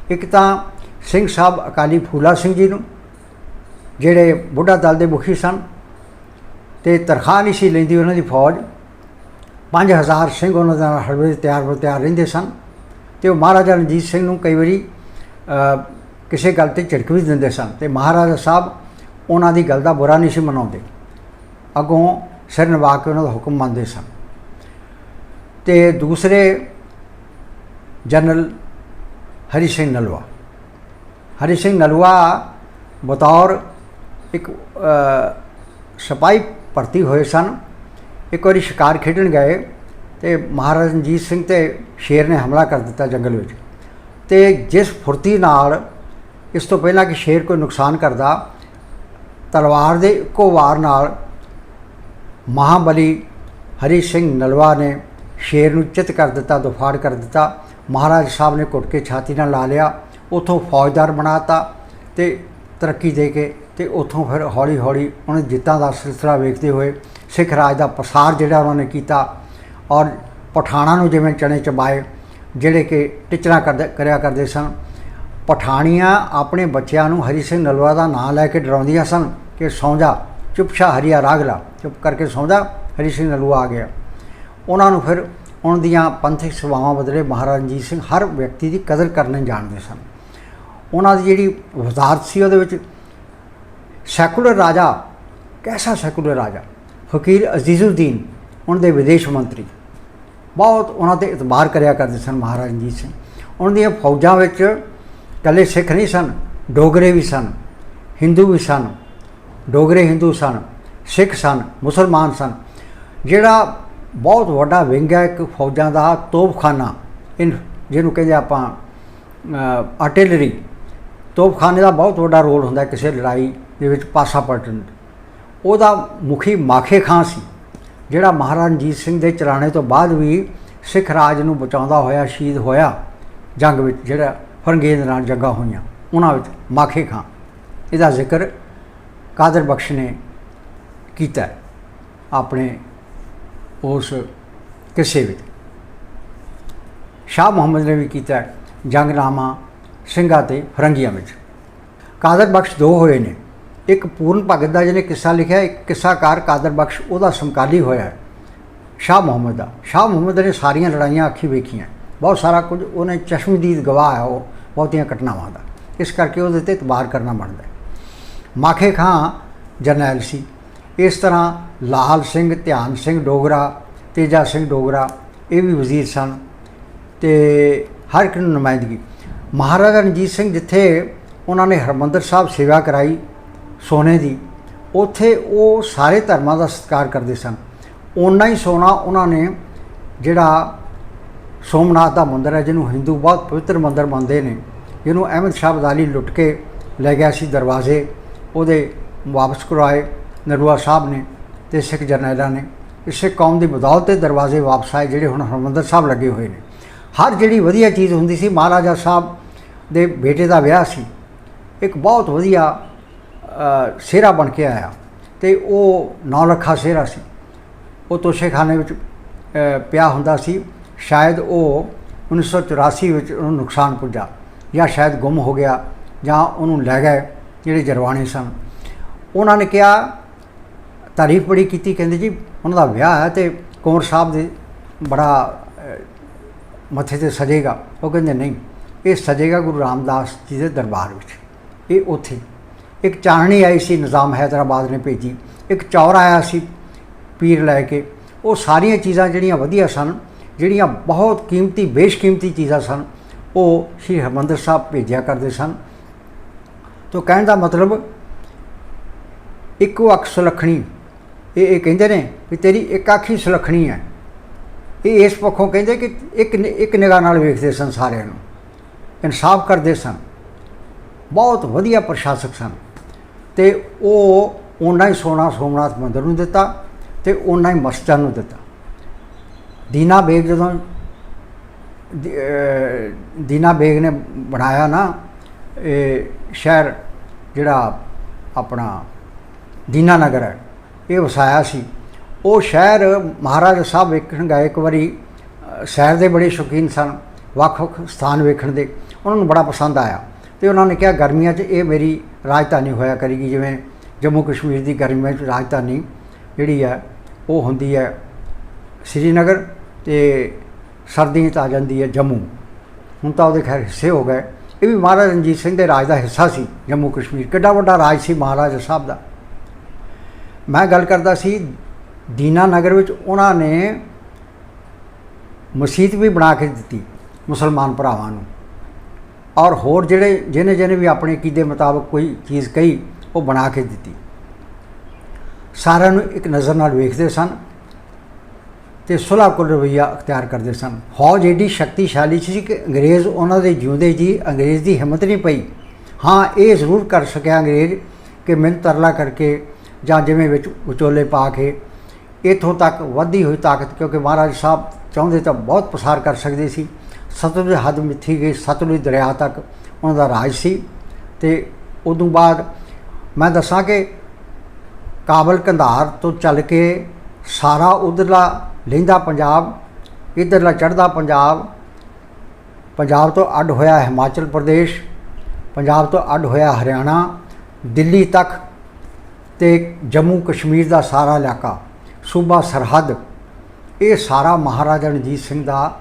ਇੱਕ ਤਾਂ ਸਿੰਘ ਸਾਹਿਬ ਅਕਾਲੀ ਫੂਲਾ ਸਿੰਘ ਜੀ ਨੂੰ, ਜਿਹੜੇ ਬੁੱਢਾ ਦਲ ਦੇ ਮੁਖੀ ਸਨ ਤੇ ਤਰਖਾਹ ਨਹੀਂ ਸੀ ਲੈਂਦੀ ਉਹਨਾਂ ਦੀ ਫੌਜ। 5000 ਸਿੰਘ ਉਹਨਾਂ ਦਾ ਹਰ ਵੇਲੇ ਤਿਆਰ ਬਰ ਤਿਆਰ ਰਹਿੰਦੇ ਸਨ। ਤੇ ਉਹ ਮਹਾਰਾਜਾ ਰਣਜੀਤ ਸਿੰਘ ਨੂੰ ਕਈ ਵਾਰੀ ਕਿਸੇ ਗੱਲ ਤੇ ਝਿੜਕ ਵੀ ਦਿੰਦੇ ਸਨ। ਤੇ ਮਹਾਰਾਜਾ ਸਾਹਿਬ ਉਹਨਾਂ ਦੀ ਗੱਲ ਦਾ ਬੁਰਾ ਨਹੀਂ ਸੀ ਮਨਾਉਂਦੇ। ਅੱਗੋਂ ਸਿਰ ਨਿਭਾ ਕੇ ਉਹਨਾਂ ਦਾ ਹੁਕਮ ਮੰਨਦੇ ਸਨ। ਤੇ ਦੂਸਰੇ ਜਨਰਲ ਹਰੀ ਸਿੰਘ ਨਲਵਾ ਹਰੀ ਸਿੰਘ ਨਲਵਾ ਬਤੌਰ ਇੱਕ ਸਿਪਾਹੀ ਭਰਤੀ ਹੋਏ ਸਨ। ਇੱਕ ਵਾਰੀ ਸ਼ਿਕਾਰ ਖੇਡਣ ਗਏ ਤੇ ਮਹਾਰਾਜਾ ਰਣਜੀਤ ਸਿੰਘ ਤੇ ਸ਼ੇਰ ਨੇ ਹਮਲਾ ਕਰ ਦਿੱਤਾ ਜੰਗਲ ਵਿੱਚ। ਤੇ ਜਿਸ ਫੁਰਤੀ ਨਾਲ ਇਸ ਤੋਂ ਪਹਿਲਾਂ ਕਿ ਸ਼ੇਰ ਕੋਈ ਨੁਕਸਾਨ ਕਰਦਾ, ਤਲਵਾਰ ਦੇ ਇੱਕੋ ਵਾਰ ਨਾਲ ਮਹਾਬਲੀ ਹਰੀ ਸਿੰਘ ਨਲਵਾ ਨੇ ਸ਼ੇਰ ਨੂੰ ਚਿੱਤ ਕਰ ਦਿੱਤਾ, ਦੁਫਾੜ ਕਰ ਦਿੱਤਾ। ਮਹਾਰਾਜ ਸਾਹਿਬ ਨੇ ਘੁੱਟ ਕੇ ਛਾਤੀ ਨਾਲ ਲਾ ਲਿਆ। ਉਥੋਂ ਫੌਜਦਾਰ ਬਣਾਤਾ ਤੇ ਤਰੱਕੀ ਦੇ ਕੇ ਤੇ ਉੱਥੋਂ ਫਿਰ ਹੌਲੀ ਹੌਲੀ ਉਹਨੇ ਜਿੱਤਾਂ ਦਾ ਸਿਲਸਿਲਾ ਵੇਖਦੇ ਹੋਏ ਸਿੱਖ ਰਾਜ ਦਾ ਪ੍ਰਸਾਰ ਜਿਹੜਾ ਉਹਨਾਂ ਨੇ ਕੀਤਾ ਔਰ ਪਠਾਣਾ ਨੂੰ ਜਿਵੇਂ ਚਣੇ ਚਬਾਏ, ਜਿਹੜੇ ਕਿ ਟਿਚਰਾ ਕਰਦੇ, ਕਰਿਆ ਕਰਦੇ ਸਨ। ਪਠਾਣੀਆਂ ਆਪਣੇ ਬੱਚਿਆਂ ਨੂੰ ਹਰੀ ਸਿੰਘ ਨਲਵਾ ਦਾ ਨਾਂ ਲੈ ਕੇ ਡਰਾਉਂਦੀਆਂ ਸਨ ਕਿ ਸੌਂ ਜਾ ਚੁੱਪਸ਼ਾ ਹਰੀਆ ਰਾਗਲਾ, ਚੁੱਪ ਕਰਕੇ ਸੌਂ ਜਾ ਹਰੀ ਸਿੰਘ ਨਲੂਆ ਆ ਗਿਆ। ਉਹਨਾਂ ਨੂੰ ਫਿਰ ਉਹਨਾਂ ਦੀਆਂ ਪੰਥਕ ਸੇਵਾਵਾਂ ਬਦਲੇ ਮਹਾਰਾਜ ਰਣਜੀਤ ਸਿੰਘ ਹਰ ਵਿਅਕਤੀ ਦੀ ਕਦਰ ਕਰਨੇ ਜਾਣਦੇ ਸਨ। ਉਹਨਾਂ ਦੀ ਜਿਹੜੀ ਵਜ਼ਾਰਤ ਸੀ ਉਹਦੇ ਵਿੱਚ ਸੈਕੂਲਰ ਰਾਜਾ, ਕੈਸਾ ਸੈਕੂਲਰ ਰਾਜਾ? ਫਕੀਰ ਅਜ਼ੀਜ਼ੁਦੀਨ ਉਹਨਾਂ ਦੇ ਵਿਦੇਸ਼ ਮੰਤਰੀ। ਬਹੁਤ ਉਹਨਾਂ ਤੇ ਇਤਬਾਰ ਕਰਿਆ ਕਰਦੇ ਸਨ ਮਹਾਰਾਜਾ ਰਣਜੀਤ ਸਿੰਘ। ਉਹਨਾਂ ਦੀਆਂ ਫੌਜਾਂ ਵਿੱਚ ਇਕੱਲੇ ਸਿੱਖ ਨਹੀਂ ਸਨ, ਡੋਗਰੇ ਵੀ ਸਨ, ਹਿੰਦੂ ਵੀ ਸਨ, ਡੋਗਰੇ ਹਿੰਦੂ ਸਨ, ਸਿੱਖ ਸਨ, ਮੁਸਲਮਾਨ ਸਨ। ਜਿਹੜਾ ਬਹੁਤ ਵੱਡਾ ਵਿੰਗ ਹੈ ਇੱਕ ਫੌਜਾਂ ਦਾ, ਤੋਪਖਾਨਾ। ਇਨ ਜਿਹਨੂੰ ਕਹਿੰਦੇ ਆਪਾਂ ਆਰਟਿਲਰੀ। ਤੋਪਖਾਨੇ ਦਾ ਬਹੁਤ ਵੱਡਾ ਰੋਲ ਹੁੰਦਾ ਕਿਸੇ ਲੜਾਈ ਦੇ ਵਿੱਚ ਪਾਸਾ ਪਲਟਣ ਉਹਦਾ ਮੁਖੀ ਮਾਖੇ ਖਾਂ ਸੀ, ਜਿਹੜਾ ਮਹਾਰਾਜਾ ਰਣਜੀਤ ਸਿੰਘ ਦੇ ਚਲਾਣੇ ਤੋਂ ਬਾਅਦ ਵੀ ਸਿੱਖ ਰਾਜ ਨੂੰ ਬਚਾਉਂਦਾ ਹੋਇਆ, ਸ਼ਹੀਦ ਹੋਇਆ, ਜੰਗ ਵਿੱਚ ਜਿਹੜਾ ਫਰੰਗੇਜ਼ ਨਾਲ ਜੰਗਾਂ ਹੋਈਆਂ, ਉਹਨਾਂ ਵਿੱਚ ਮਾਖੇ ਖਾਂ ਇਹਦਾ ਜ਼ਿਕਰ ਕਾਦਰ ਬਖਸ਼ ਨੇ ਕੀਤਾ ਆਪਣੇ ਉਸ ਕਿਸੇ ਵਿੱਚ। ਸ਼ਾਹ ਮੁਹੰਮਦ ਨੇ ਵੀ ਕੀਤਾ ਜੰਗਨਾਮਾ ਸਿੰਘਾਂ ਤੇ ਫਰੰਗੀਆਂ ਵਿੱਚ। ਕਾਦਰ ਬਖਸ਼ ਦੋ ਹੋਏ ਨੇ। ਇੱਕ ਪੂਰਨ ਭਗਤ ਦਾ ਜਿਹਨੇ ਕਿੱਸਾ ਲਿਖਿਆ, ਇੱਕ ਕਿੱਸਾਕਾਰ ਕਾਦਰ ਬਖਸ਼, ਉਹਦਾ ਸਮਕਾਲੀ ਹੋਇਆ ਸ਼ਾਹ ਮੁਹੰਮਦ ਦਾ। ਸ਼ਾਹ ਮੁਹੰਮਦ ਨੇ ਸਾਰੀਆਂ ਲੜਾਈਆਂ ਅੱਖੀ ਵੇਖੀਆਂ। ਬਹੁਤ ਸਾਰਾ ਕੁਝ ਉਹਨੇ ਚਸ਼ਮਦੀਦ ਗਵਾਹ ਹੈ ਉਹ, ਬਹੁਤੀਆਂ ਘਟਨਾਵਾਂ ਦਾ। ਇਸ ਕਰਕੇ ਉਹਦੇ ਤੇ ਇਤਬਾਰ ਕਰਨਾ ਬਣਦਾ ਮਾਖੇ ਖਾਂ ਜਰਨੈਲ ਸੀ। ਇਸ ਤਰ੍ਹਾਂ ਲਾਲ ਸਿੰਘ, ਧਿਆਨ ਸਿੰਘ ਡੋਗਰਾ, ਤੇਜਾ ਸਿੰਘ ਡੋਗਰਾ, ਇਹ ਵੀ ਵਜ਼ੀਰ ਸਨ ਤੇ ਹਰ ਇੱਕ ਨੂੰ ਨੁਮਾਇੰਦਗੀ। ਮਹਾਰਾਜਾ ਰਣਜੀਤ ਸਿੰਘ ਜਿੱਥੇ ਉਹਨਾਂ ਨੇ ਹਰਮੰਦਰ ਸਾਹਿਬ ਸੇਵਾ ਕਰਾਈ ਸੋਨੇ ਦੀ, ਉੱਥੇ ਉਹ ਸਾਰੇ ਧਰਮਾਂ ਦਾ ਸਤਿਕਾਰ ਕਰਦੇ ਸਨ। ਓਨਾ ਹੀ ਸੋਨਾ ਉਹਨਾਂ ਨੇ ਜਿਹੜਾ ਸੋਮਨਾਥ ਦਾ ਮੰਦਿਰ ਹੈ, ਜਿਹਨੂੰ ਹਿੰਦੂ ਬਹੁਤ ਪਵਿੱਤਰ ਮੰਦਿਰ ਮੰਨਦੇ ਨੇ, ਜਿਹਨੂੰ ਅਹਿਮਦ ਸ਼ਾਹ ਬਦਾਲੀ ਲੁੱਟ ਕੇ ਲੈ ਗਿਆ ਸੀ ਦਰਵਾਜ਼ੇ, ਉਹਦੇ ਵਾਪਸ ਕਰਵਾਏ ਨਰੂਆ ਸਾਹਿਬ ਨੇ ਤੇ ਸਿੱਖ ਜਰਨੈਲਾਂ ਨੇ। ਇਸੇ ਕੌਮ ਦੀ ਬਦੌਲਤ ਤੇ ਦਰਵਾਜ਼ੇ ਵਾਪਸ ਆਏ, ਜਿਹੜੇ ਹੁਣ ਹਰਮੰਦਰ ਸਾਹਿਬ ਲੱਗੇ ਹੋਏ ਨੇ। ਹਰ ਜਿਹੜੀ ਵਧੀਆ ਚੀਜ਼ ਹੁੰਦੀ ਸੀ, ਮਹਾਰਾਜਾ ਸਾਹਿਬ ਦੇ ਬੇਟੇ ਦਾ ਵਿਆਹ ਸੀ। ਇੱਕ ਬਹੁਤ ਵਧੀਆ ਸਿਹਰਾ ਬਣ ਕੇ ਆਇਆ। ਤੇ ਉਹ ਨੌ ਲੱਖਾ ਸਿਹਰਾ ਸੀ। ਉਹ ਤੋਸ਼ੇਖਾਨੇ ਵਿੱਚ ਪਿਆ ਹੁੰਦਾ ਸੀ। ਸ਼ਾਇਦ ਉਹ 1984 ਵਿੱਚ ਉਹਨੂੰ ਨੁਕਸਾਨ ਪੁੱਜਾ ਜਾਂ ਸ਼ਾਇਦ ਗੁੰਮ ਹੋ ਗਿਆ ਜਾਂ ਉਹਨੂੰ ਲੈ ਗਏ ਜਿਹੜੇ ਜਰਵਾਣੇ ਸਨ। ਉਹਨਾਂ ਨੇ ਕਿਹਾ, ਤਾਰੀਫ ਬੜੀ ਕੀਤੀ, ਕਹਿੰਦੇ ਜੀ, ਉਹਨਾਂ ਦਾ ਵਿਆਹ ਹੈ ਤੇ ਕੁੰਵਰ ਸਾਹਿਬ ਦੇ ਬੜਾ ਮੱਥੇ ਤੇ ਸਜੇਗਾ। ਉਹ ਕਹਿੰਦੇ, ਨਹੀਂ, ਇਹ ਸਜੇਗਾ ਗੁਰੂ ਰਾਮਦਾਸ ਜੀ ਦੇ ਦਰਬਾਰ ਵਿੱਚ। ਇਹ ਉੱਥੇ ਇੱਕ ਚਾਨਣੀ ਆਈ ਸੀ, ਨਿਜ਼ਾਮ ਹੈਦਰਾਬਾਦ ਨੇ ਭੇਜੀ। ਇੱਕ ਚੌਰ ਆਇਆ ਸੀ ਪੀਰ ਲੈ ਕੇ। ਉਹ ਸਾਰੀਆਂ ਚੀਜ਼ਾਂ ਜਿਹੜੀਆਂ ਵਧੀਆ ਸਨ, ਜਿਹੜੀਆਂ ਬਹੁਤ ਕੀਮਤੀ, ਬੇਸ਼ਕੀਮਤੀ ਚੀਜ਼ਾਂ ਸਨ, ਉਹ ਸ਼੍ਰੀ ਹਰਿਮੰਦਰ ਸਾਹਿਬ ਭੇਜਿਆ ਕਰਦੇ ਸਨ। ਤੋ ਕਹਿਣ ਦਾ ਮਤਲਬ, ਇੱਕੋ ਅੱਖ ਸੁਲੱਖਣੀ। ਇਹ ਇਹ ਕਹਿੰਦੇ ਨੇ ਵੀ ਤੇਰੀ ਇੱਕ ਅੱਖ ਹੀ ਸੁਲੱਖਣੀ ਹੈ। ਇਹ ਇਸ ਪੱਖੋਂ ਕਹਿੰਦੇ ਕਿ ਇੱਕ ਨਿ- ਇੱਕ ਨਿਗਾਹ ਨਾਲ ਵੇਖਦੇ ਸਨ ਸਾਰਿਆਂ ਨੂੰ। ਇਨਸਾਫ ਕਰਦੇ ਸਨ। ਬਹੁਤ ਵਧੀਆ ਪ੍ਰਸ਼ਾਸਕ ਸਨ। ਤੇ ਉਹ ਉਹਨਾਂ ਹੀ ਸੋਨਾ ਸੋਮਨਾਥ ਮੰਦਰ ਨੂੰ ਦਿੱਤਾ ਤੇ ਉਹਨਾਂ ਹੀ ਮਸਜਿਦ ਨੂੰ ਦਿੱਤਾ। ਦੀਨਾ ਬੇਗ ਜਦੋਂ, ਦੀ- ਦੀਨਾ ਬੇਗ ਨੇ ਬਣਾਇਆ ਨਾ, ਇਹ ਸ਼ਹਿਰ ਜਿਹੜਾ ਆਪਣਾ ਦੀਨਾ ਨਗਰ ਹੈ, ਇਹ ਵਸਾਇਆ ਸੀ। ਉਹ ਸ਼ਹਿਰ ਮਹਾਰਾਜਾ ਸਾਹਿਬ ਵੇਖਣ ਗਏ ਇੱਕ ਵਾਰੀ ਸ਼ਹਿਰ ਦੇ ਬੜੇ ਸ਼ੌਕੀਨ ਸਨ, ਵੱਖ-ਵੱਖ ਸਥਾਨ ਵੇਖਣ ਦੇ। ਉਹਨਾਂ ਨੂੰ ਬੜਾ ਪਸੰਦ ਆਇਆ ਤੇ ਉਹਨਾਂ ਨੇ ਕਿਹਾ, ਗਰਮੀਆਂ 'ਚ ਇਹ ਮੇਰੀ ਰਾਜਧਾਨੀ ਹੋਇਆ ਕਰੇਗੀ, ਜਿਵੇਂ ਜੰਮੂ ਕਸ਼ਮੀਰ ਦੀ ਗਰਮੀਆਂ 'ਚ ਰਾਜਧਾਨੀ ਜਿਹੜੀ ਹੈ, ਉਹ ਹੁੰਦੀ ਹੈ ਸ੍ਰੀਨਗਰ ਤੇ ਸਰਦੀਆਂ 'ਚ ਆ ਜਾਂਦੀ ਹੈ ਜੰਮੂ। ਹੁਣ ਤਾਂ ਉਹਦੇ ਖੈਰ ਹਿੱਸੇ ਹੋ ਗਏ। ਇਹ ਵੀ ਮਹਾਰਾਜਾ ਰਣਜੀਤ ਸਿੰਘ ਦੇ ਰਾਜ ਦਾ ਹਿੱਸਾ ਸੀ, ਜੰਮੂ ਕਸ਼ਮੀਰ। ਕਿੱਡਾ ਵੱਡਾ ਰਾਜ ਸੀ ਮਹਾਰਾਜਾ ਸਾਹਿਬ ਦਾ। ਮੈਂ ਗੱਲ ਕਰਦਾ ਸੀ, ਦੀਨਾ ਨਗਰ ਵਿੱਚ ਉਹਨਾਂ ਨੇ ਮਸਜਿਦ ਵੀ ਬਣਾ ਕੇ ਦਿੱਤੀ ਮੁਸਲਮਾਨ ਭਰਾਵਾਂ ਨੂੰ। ਔਰ ਹੋਰ ਜਿਹੜੇ ਜਿਹਨੇ ਜਿਹਨੇ ਵੀ ਆਪਣੇ ਕੀਦੇ ਮੁਤਾਬਕ ਕੋਈ ਚੀਜ਼ ਕਹੀ, ਉਹ ਬਣਾ ਕੇ ਦਿੱਤੀ। ਸਾਰਿਆਂ ਨੂੰ ਇੱਕ ਨਜ਼ਰ ਨਾਲ ਵੇਖਦੇ ਸਨ ਤੇ ਸੁਲ੍ਹਾ ਕੁਲ ਰਵਈਆ ਅਖਤਿਆਰ ਕਰਦੇ ਸਨ। ਫੌਜ ਏਡੀ ਸ਼ਕਤੀਸ਼ਾਲੀ ਸੀ ਕਿ ਅੰਗਰੇਜ਼ ਉਹਨਾਂ ਦੇ ਜਿਉਂਦੇ ਜੀ, ਅੰਗਰੇਜ਼ ਦੀ ਹਿੰਮਤ ਨਹੀਂ ਪਈ। ਹਾਂ, ਇਹ ਜ਼ਰੂਰ ਕਰ ਸਕਿਆ ਅੰਗਰੇਜ਼ ਕਿ ਮਿਹਨਤ ਤਰਲਾ ਕਰਕੇ ਜਾਂ ਜਿਵੇਂ ਵਿੱਚ ਵਿਚੋਲੇ ਪਾ ਕੇ ਇਥੋਂ ਤੱਕ ਵਧੀ ਹੋਈ ਤਾਕਤ, ਕਿਉਂਕਿ ਮਹਾਰਾਜ ਸਾਹਿਬ ਚਾਹੁੰਦੇ ਤਾਂ ਬਹੁਤ ਪਸਾਰ ਕਰ ਸਕਦੇ ਸੀ। ਸਤਲੁਜ ਹੱਦ ਮਿੱਥੀ ਗਈ, ਸਤਲੁਜ ਦਰਿਆ ਤੱਕ ਉਹਨਾਂ ਦਾ ਰਾਜ ਸੀ ਤੇ ਉਦੋਂ ਬਾਅਦ ਮੈਂ ਦੱਸਾਂ ਕਿ ਕਾਬਲ ਕੰਧਾਰ ਤੋਂ ਚੱਲ ਕੇ ਸਾਰਾ ਉਧਰਲਾ ਲਹਿੰਦਾ ਪੰਜਾਬ, ਇਧਰਲਾ ਚੜ੍ਹਦਾ ਪੰਜਾਬ ਪੰਜਾਬ ਤੋਂ ਅੱਡ ਹੋਇਆ ਹਿਮਾਚਲ ਪ੍ਰਦੇਸ਼, ਪੰਜਾਬ ਤੋਂ ਅੱਡ ਹੋਇਆ ਹਰਿਆਣਾ, ਦਿੱਲੀ ਤੱਕ ਤੇ ਜੰਮੂ ਕਸ਼ਮੀਰ ਦਾ ਸਾਰਾ ਇਲਾਕਾ, ਸੂਬਾ ਸਰਹੱਦ, ਇਹ ਸਾਰਾ ਮਹਾਰਾਜਾ ਰਣਜੀਤ ਸਿੰਘ ਦਾ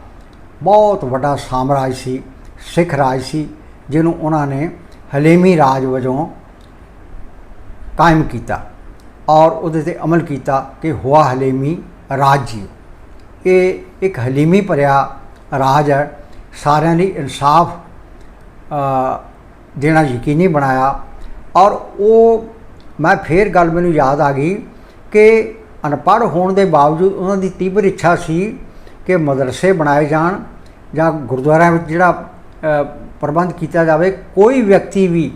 ਬਹੁਤ ਵੱਡਾ ਸਾਮਰਾਜ ਸੀ, ਸਿੱਖ ਰਾਜ ਸੀ, ਜਿਹਨੂੰ ਉਹਨਾਂ ਨੇ ਹਲੇਮੀ ਰਾਜ ਵਜੋਂ ਕਾਇਮ ਕੀਤਾ ਔਰ ਉਹਦੇ ਤੇ ਅਮਲ ਕੀਤਾ ਕਿ ਹੁਆ ਹਲੇਮੀ ਰਾਜ ਜੀ ਇਹ ਇੱਕ ਹਲੀਮੀ ਭਰਿਆ ਰਾਜ ਹੈ। ਸਾਰਿਆਂ ਲਈ ਇਨਸਾਫ ਦੇਣਾ ਯਕੀਨੀ ਬਣਾਇਆ ਔਰ ਉਹ, ਮੈਂ ਫੇਰ ਗੱਲ ਮੈਨੂੰ ਯਾਦ ਆ ਗਈ ਕਿ ਅਨਪੜ੍ਹ ਹੋਣ ਦੇ ਬਾਵਜੂਦ ਉਹਨਾਂ ਦੀ ਤੀਬਰ ਇੱਛਾ ਸੀ ਕਿ ਮਦਰਸੇ ਬਣਾਏ ਜਾਣ ਜਾਂ ਗੁਰਦੁਆਰਿਆਂ ਵਿੱਚ ਜਿਹੜਾ ਪ੍ਰਬੰਧ ਕੀਤਾ ਜਾਵੇ, ਕੋਈ ਵਿਅਕਤੀ ਵੀ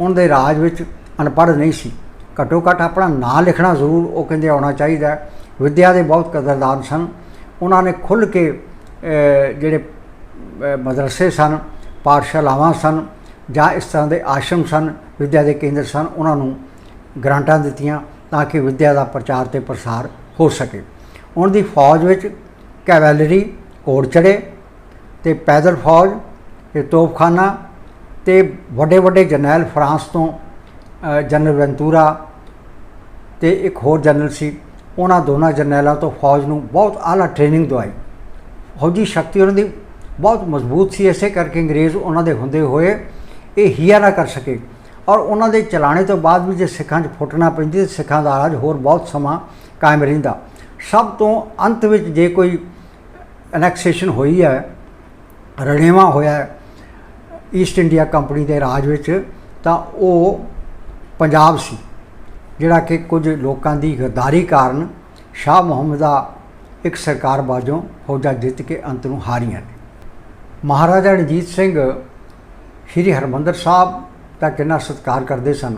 ਉਹਨਾਂ ਦੇ ਰਾਜ ਵਿੱਚ ਅਨਪੜ੍ਹ ਨਹੀਂ ਸੀ। ਘੱਟੋ ਘੱਟ ਆਪਣਾ ਨਾਂ ਲਿਖਣਾ ਜ਼ਰੂਰ ਉਹ ਕਹਿੰਦੇ ਆਉਣਾ ਚਾਹੀਦਾ ਹੈ। ਵਿੱਦਿਆ ਦੇ ਬਹੁਤ ਕਦਰਦਾਨ ਸਨ। ਉਹਨਾਂ ਨੇ ਖੁੱਲ੍ਹ ਕੇ ਜਿਹੜੇ ਮਦਰਸੇ ਸਨ, ਪਾਠਸ਼ਾਲਾਵਾਂ ਸਨ, ਜਾਂ ਇਸ ਤਰ੍ਹਾਂ ਦੇ ਆਸ਼ਰਮ ਸਨ, ਵਿੱਦਿਆ ਦੇ ਕੇਂਦਰ ਸਨ, ਉਹਨਾਂ ਨੂੰ ਗ੍ਰਾਂਟਾਂ ਦਿੱਤੀਆਂ ਤਾਂ ਕਿ ਵਿੱਦਿਆ ਦਾ ਪ੍ਰਚਾਰ ਤੇ ਪ੍ਰਸਾਰ ਹੋ ਸਕੇ। ਉਹਨਾਂ ਦੀ ਫੌਜ ਵਿੱਚ ਕੈਵੈਲਰੀ ਘੋੜ ਚੜੇ ਤੇ ਪੈਦਲ ਫੌਜ, ਤੇ ਤੋਪਖਾਨਾ, ਤੇ ਵੱਡੇ ਵੱਡੇ ਜਰਨੈਲ ਫਰਾਂਸ ਤੋਂ ਜਨਰਲ ਵੈਂਤੂਰਾ ਤੇ ਇੱਕ ਹੋਰ ਜਨਰਲ ਸੀ। ਉਹਨਾਂ ਦੋਨਾਂ ਜਰਨੈਲਾਂ ਤੋਂ ਫੌਜ ਨੂੰ ਬਹੁਤ ਆਲਾ ਟ੍ਰੇਨਿੰਗ ਦਵਾਈ। ਫੌਜੀ ਸ਼ਕਤੀ ਉਹਨਾਂ ਦੀ ਬਹੁਤ ਮਜ਼ਬੂਤ ਸੀ। ਇਸੇ ਕਰਕੇ ਅੰਗਰੇਜ਼ ਉਹਨਾਂ ਦੇ ਹੁੰਦੇ ਹੋਏ ਇਹ ਹੀਆ ਨਾ ਕਰ ਸਕੇ। ਔਰ ਉਹਨਾਂ ਦੇ ਚਲਾਣੇ ਤੋਂ ਬਾਅਦ ਵੀ ਜੇ ਸਿੱਖਾਂ 'ਚ ਫੁੱਟਣਾ ਪੈਂਦੀ ਤੇ ਸਿੱਖਾਂ ਦਾ ਰਾਜ ਹੋਰ ਬਹੁਤ ਸਮਾਂ ਕਾਇਮ ਰਹਿੰਦਾ। ਸਭ ਤੋਂ ਅੰਤ ਵਿੱਚ ਜੇ ਕੋਈ ਐਨੈਕਸੇਸ਼ਨ ਹੋਈ ਹੈ ਰਣੇਵਾ ਹੋਇਆ ਈਸਟ ਇੰਡੀਆ ਕੰਪਨੀ ਦੇ ਰਾਜ ਵਿੱਚ, ਤਾਂ ਉਹ ਪੰਜਾਬ ਸੀ, ਜਿਹੜਾ ਕਿ ਕੁਝ ਲੋਕਾਂ ਦੀ ਗਰਦਾਰੀ ਕਾਰਨ ਸ਼ਾਹ ਮੁਹੰਮਦ ਦਾ ਇੱਕ ਸਰਕਾਰ ਬਾਜੋਂ ਫੌਜਾਂ ਜਿੱਤ ਕੇ ਅੰਤ ਨੂੰ ਹਾਰੀਆਂ ਨੇ। ਮਹਾਰਾਜਾ ਰਣਜੀਤ ਸਿੰਘ, ਸ਼੍ਰੀ ਹਰਮੰਦਰ ਸਾਹਿਬ ਦਾ ਕਿੰਨਾ ਸਤਿਕਾਰ ਕਰਦੇ ਸਨ।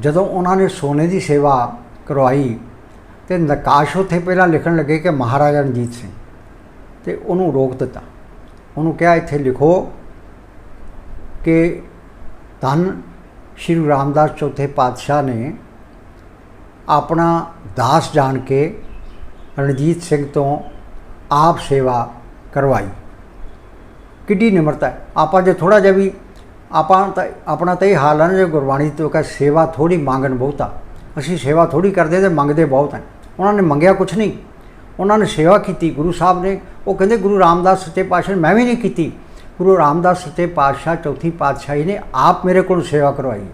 ਜਦੋਂ ਉਹਨਾਂ ਨੇ ਸੋਨੇ ਦੀ ਸੇਵਾ ਕਰਵਾਈ, ਤੇ ਨਕਾਸ਼ ਉੱਥੇ ਪਹਿਲਾਂ ਲਿਖਣ ਲੱਗੇ ਕਿ ਮਹਾਰਾਜਾ ਰਣਜੀਤ ਸਿੰਘ, ਤੇ ਉਹਨੂੰ ਰੋਕ ਦਿੱਤਾ। ਉਹਨੂੰ ਕਿਹਾ ਇੱਥੇ ਲਿਖੋ ਕਿ ਧੰਨ ਸ਼੍ਰੀ ਰਾਮਦਾਸ ਚੌਥੇ ਪਾਤਸ਼ਾਹ ਨੇ ਆਪਣਾ ਦਾਸ ਜਾਣ ਕੇ ਰਣਜੀਤ ਸਿੰਘ ਤੋਂ ਆਪ ਸੇਵਾ ਕਰਵਾਈ। ਕਿੱਡੀ ਨਿਮਰਤਾ ਹੈ। ਆਪਾਂ ਜੇ ਥੋੜਾ ਜਿਹਾ ਵੀ ਆਪਾਂ ਤਾਂ ਆਪਣਾ ਤਾਂ ਇਹ ਹਾਲ ਹੈ ਨਾ, ਜੇ ਗੁਰਬਾਣੀ ਤੋਂ ਕਹ ਸੇਵਾ ਥੋੜੀ ਮੰਗਣ ਬਹੁਤਾ ਅਸੀਂ ਸੇਵਾ ਥੋੜੀ ਕਰਦੇ ਤੇ ਮੰਗਦੇ ਬਹੁਤ ਹੈ ਉਹਨਾਂ ਨੇ ਮੰਗਿਆ ਕੁਛ ਨਹੀਂ। ਉਹਨਾਂ ਨੇ ਸੇਵਾ ਕੀਤੀ, ਗੁਰੂ ਸਾਹਿਬ ਨੇ। ਉਹ ਕਹਿੰਦੇ, ਗੁਰੂ ਰਾਮਦਾਸ ਸੱਚੇ ਪਾਤਸ਼ਾਹ ਮੈਂ ਵੀ ਨਹੀਂ ਕੀਤੀ। ਗੁਰੂ ਰਾਮਦਾਸ ਸੱਚੇ ਪਾਤਸ਼ਾਹ, ਚੌਥੀ ਪਾਤਸ਼ਾਹੀ ਨੇ ਆਪ ਮੇਰੇ ਕੋਲ ਸੇਵਾ ਕਰਵਾਈ।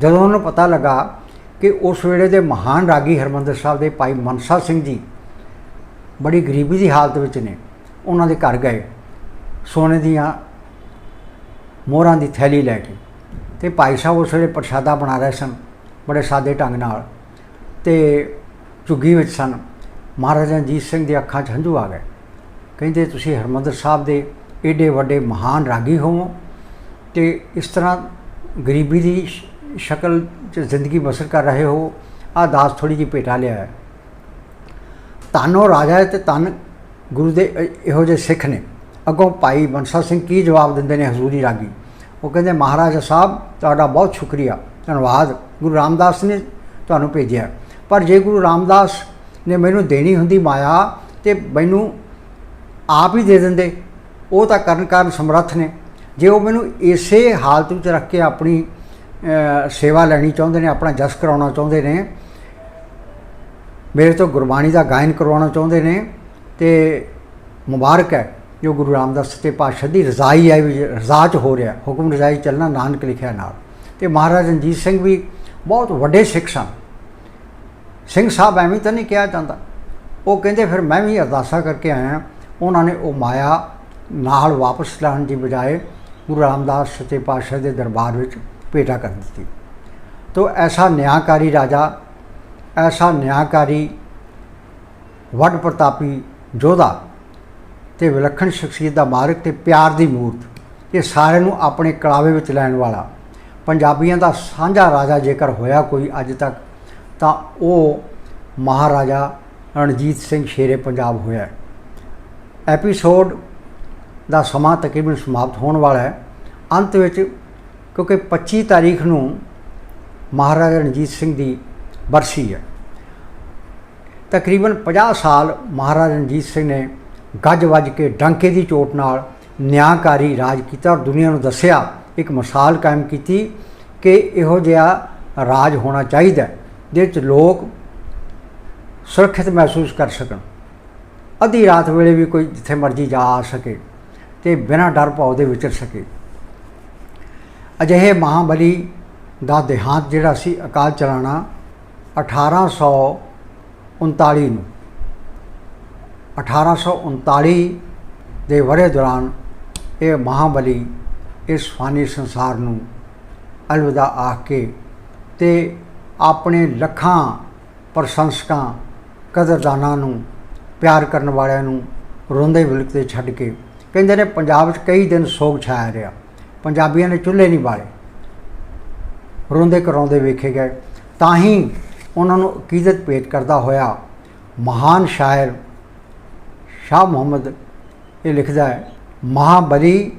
ਜਦੋਂ ਉਹਨਾਂ ਨੂੰ ਪਤਾ ਲੱਗਾ ਕਿ ਉਸ ਵੇਲੇ ਦੇ ਮਹਾਨ ਰਾਗੀ ਹਰਮੰਦਰ ਸਾਹਿਬ ਦੇ ਭਾਈ ਮਨਸਾ ਸਿੰਘ ਜੀ ਬੜੀ ਗਰੀਬੀ ਦੀ ਹਾਲਤ ਵਿੱਚ ਨੇ, ਉਹਨਾਂ ਦੇ ਘਰ ਗਏ। ਸੋਨੇ ਦੀਆਂ ਮੋਹਰਾਂ ਦੀ ਥੈਲੀ ਲੈ ਕੇ ਤੇ ਭਾਈ ਸਾਹਿਬ ਉਸ ਵੇਲੇ ਪ੍ਰਸ਼ਾਦਾ ਬਣਾ ਰਹੇ ਸਨ, ਬੜੇ ਸਾਦੇ ਢੰਗ ਨਾਲ ਤੇ ਝੁੱਗੀ ਵਿੱਚ ਸਨ। ਮਹਾਰਾਜਾ ਰਣਜੀਤ ਸਿੰਘ ਦੇ ਅੱਖਾਂ 'ਚ ਹੰਝੂ ਆ ਗਏ। ਕਹਿੰਦੇ, ਤੁਸੀਂ ਹਰਮੰਦਰ ਸਾਹਿਬ ਦੇ ਏਡੇ ਵੱਡੇ ਮਹਾਨ ਰਾਗੀ ਹੋਵੋ ਤੇ ਇਸ ਤਰ੍ਹਾਂ ਗਰੀਬੀ ਦੀ ਸ਼ਕਲ 'ਚ ਜ਼ਿੰਦਗੀ ਬਸਰ ਕਰ ਰਹੇ ਹੋ। ਆਹ ਦਾਸ ਥੋੜੀ ਜਿਹੀ ਪੇਟਾ ਲਿਆ ਹੈ। ਧੰਨ ਉਹ ਰਾਜਾ ਹੈ ਤੇ ਧੰਨ ਗੁਰੂ ਦੇ ਇਹੋ ਜਿਹੇ ਸਿੱਖ ਨੇ। ਅੱਗੋਂ ਭਾਈ ਬੰਸਾ ਸਿੰਘ ਕੀ ਜਵਾਬ ਦਿੰਦੇ ਨੇ ਹਜ਼ੂਰੀ ਰਾਗੀ? ਉਹ ਕਹਿੰਦੇ, ਮਹਾਰਾਜਾ ਸਾਹਿਬ, ਤੁਹਾਡਾ ਬਹੁਤ ਸ਼ੁਕਰੀਆ। ਧੰਨਵਾਦ। ਗੁਰੂ ਰਾਮਦਾਸ ਨੇ ਤੁਹਾਨੂੰ ਭੇਜਿਆ। ਪਰ ਜੇ ਗੁਰੂ ਰਾਮਦਾਸ ਨੇ ਮੈਨੂੰ ਦੇਣੀ ਹੁੰਦੀ ਮਾਇਆ ਤੇ ਮੈਨੂੰ ਆਪ ਹੀ ਦੇ ਦਿੰਦੇ। ਉਹ ਤਾਂ ਕਰਨ ਕਾਰਨ ਸਮਰੱਥ ਨੇ। ਜੇ ਉਹ ਮੈਨੂੰ ਇਸੇ ਹਾਲਤ ਵਿੱਚ ਰੱਖ ਕੇ ਆਪਣੀ ਸੇਵਾ ਲੈਣੀ ਚਾਹੁੰਦੇ ਨੇ, ਆਪਣਾ ਜਸ ਕਰਾਉਣਾ ਚਾਹੁੰਦੇ ਨੇ, ਮੇਰੇ ਤੋਂ ਗੁਰਬਾਣੀ ਦਾ ਗਾਇਨ ਕਰਵਾਉਣਾ ਚਾਹੁੰਦੇ ਨੇ, ਤੇ ਮੁਬਾਰਕ ਹੈ ਜੋ ਗੁਰੂ ਰਾਮਦਾਸ ਸੱਚੇ ਪਾਤਸ਼ਾਹ ਦੀ ਰਜ਼ਾਈ ਹੈ ਵੀ ਰਜ਼ਾ 'ਚ ਹੋ ਰਿਹਾ। ਹੁਕਮ ਰਜ਼ਾਈ ਚੱਲਣਾ, ਨਾਨਕ ਲਿਖਿਆ ਨਾਲ। ਤੇ ਮਹਾਰਾਜ ਰਣਜੀਤ ਸਿੰਘ ਵੀ ਬਹੁਤ ਵੱਡੇ ਸਿੱਖ ਸਨ। ਸਿੰਘ ਸਾਹਿਬ ਐਵੇਂ ਤਾਂ ਨਹੀਂ ਕਿਹਾ ਜਾਂਦਾ। ਉਹ ਕਹਿੰਦੇ ਫਿਰ ਮੈਂ ਵੀ ਅਰਦਾਸਾ ਕਰਕੇ ਆਇਆ ਉਹਨਾਂ ਨੇ ਉਹ ਮਾਇਆ ਨਾਲ ਵਾਪਸ ਲੈਣ ਦੀ ਬਜਾਏ ਗੁਰੂ ਰਾਮਦਾਸ ਸੱਚੇ ਪਾਤਸ਼ਾਹ ਦੇ ਦਰਬਾਰ ਵਿੱਚ ਭੇਟਾ ਕਰ ਦਿੱਤੀ। ਤੋ ਐਸਾ ਨਿਆਂਕਾਰੀ ਰਾਜਾ, ਐਸਾ ਨਿਆਂਕਾਰੀ ਵੱਡ ਪ੍ਰਤਾਪੀ ਯੋਧਾ ਤੇ ਵਿਲੱਖਣ ਸ਼ਖਸੀਅਤ ਦਾ ਮਾਰਗ ਤੇ ਪਿਆਰ ਦੀ ਮੂਰਤ, ਇਹ ਸਾਰਿਆਂ ਨੂੰ ਆਪਣੇ ਕਲਾਵੇ ਵਿੱਚ ਲੈਣ ਵਾਲਾ। ਪੰਜਾਬੀਆਂ ਦਾ ਸਾਂਝਾ ਰਾਜਾ ਜੇਕਰ ਹੋਇਆ ਕੋਈ ਅੱਜ ਤੱਕ ਤਾਂ ਉਹ ਮਹਾਰਾਜਾ ਰਣਜੀਤ ਸਿੰਘ ਸ਼ੇਰੇ ਪੰਜਾਬ ਹੋਇਆ ਐਪੀਸੋਡ ਦਾ ਸਮਾਂ ਤਕਰੀਬਨ ਸਮਾਪਤ ਹੋਣ ਵਾਲਾ ਹੈ। ਅੰਤ ਵਿੱਚ ਕਿਉਂਕਿ 25 ਤਾਰੀਖ ਨੂੰ ਮਹਾਰਾਜਾ ਰਣਜੀਤ ਸਿੰਘ ਦੀ ਬਰਸੀ ਹੈ। ਤਕਰੀਬਨ 50 ਸਾਲ ਮਹਾਰਾਜਾ ਰਣਜੀਤ ਸਿੰਘ ਨੇ ਗੱਜ ਵੱਜ ਕੇ ਡਾਂਕੇ ਦੀ ਚੋਟ ਨਾਲ ਨਿਆਂਕਾਰੀ ਰਾਜ ਕੀਤਾ ਔਰ ਦੁਨੀਆ ਨੂੰ ਦੱਸਿਆ, ਇੱਕ ਮਿਸਾਲ ਕਾਇਮ ਕੀਤੀ ਕਿ ਇਹੋ ਜਿਹਾ ਰਾਜ ਹੋਣਾ ਚਾਹੀਦਾ ਹੈ, ਜਿਸ 'ਚ ਲੋਕ ਸੁਰੱਖਿਅਤ ਮਹਿਸੂਸ ਕਰ ਸਕਣ। ਅੱਧੀ ਰਾਤ ਵੇਲੇ ਵੀ ਕੋਈ ਜਿੱਥੇ ਮਰਜ਼ੀ ਜਾ ਆ ਸਕੇ ਤੇ ਬਿਨਾਂ ਡਰ ਭਾਉ ਦੇ ਵਿਚਰ ਸਕੇ। ਅਜਿਹੇ ਮਹਾਬਲੀ ਦਾ ਦੇਹਾਂਤ ਜਿਹੜਾ ਸੀ ਅਕਾਲ ਚਲਾਣਾ 1839 ਨੂੰ। 1839 ਦੇ ਵਰੇ ਦੌਰਾਨ ਇਹ ਮਹਾਬਲੀ ਇਸ ਫਾਨੀ ਸੰਸਾਰ ਨੂੰ ਅਲਵਿਦਾ ਆਖ ਕੇ ਤੇ ਆਪਣੇ ਲੱਖਾਂ ਪ੍ਰਸ਼ੰਸਕਾਂ, ਕਦਰਦਾਨਾਂ ਨੂੰ ਪਿਆਰ ਕਰਨ ਵਾਲਿਆਂ ਨੂੰ ਰੋਂਦੇ ਵਿਲਕਦੇ ਛੱਡ ਕੇ ਕਹਿੰਦੇ ਨੇ, ਪੰਜਾਬ 'ਚ ਕਈ ਦਿਨ ਸੋਗ ਛਾਇਆ ਰਿਹਾ। ਪੰਜਾਬੀਆਂ ਨੇ ਚੁੱਲ੍ਹੇ ਨਹੀਂ ਬਾਲੇ। ਰੋਂਦੇ ਕਰਾਉਂਦੇ ਵੇਖੇ ਗਏ। ਤਾਂ ਹੀ ਉਹਨਾਂ ਨੂੰ ਅਕੀਦਤ ਭੇਟ ਕਰਦਾ ਹੋਇਆ ਮਹਾਨ ਸ਼ਾਇਰ ਸ਼ਾਹ ਮੁਹੰਮਦ ਇਹ ਲਿਖਦਾ ਹੈ, ਮਹਾਬਲੀ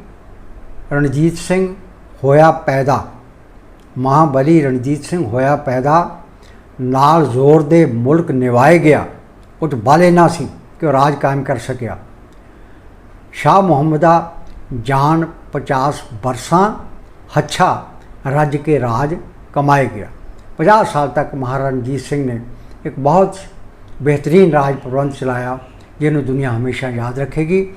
ਰਣਜੀਤ ਸਿੰਘ ਹੋਇਆ ਪੈਦਾ। ਮਹਾਬਲੀ ਰਣਜੀਤ ਸਿੰਘ ਹੋਇਆ ਪੈਦਾ, ਨਾਲ ਜ਼ੋਰ ਦੇ ਮੁਲਕ ਨਿਵਾਏ ਗਿਆ ਉਹ 'ਚ ਬਾਲੇ ਨਾ ਸੀ ਕਿ ਉਹ ਰਾਜ ਕਾਇਮ ਕਰ ਸਕਿਆ। ਸ਼ਾਹ ਮੁਹੰਮਦਾ ਜਾਨ 50 ਬਰਸਾਂ ਹੱਛਾ ਰੱਜ ਕੇ ਰਾਜ ਕਮਾਏ ਗਿਆ। 50 ਸਾਲ ਤੱਕ ਮਹਾਰਾਜਾ ਰਣਜੀਤ ਸਿੰਘ ਨੇ ਇੱਕ ਬਹੁਤ ਬਿਹਤਰੀਨ ਰਾਜ ਪ੍ਰਬੰਧ ਚਲਾਇਆ, ਜਿਹਨੂੰ ਦੁਨੀਆ ਹਮੇਸ਼ਾ ਯਾਦ ਰੱਖੇਗੀ।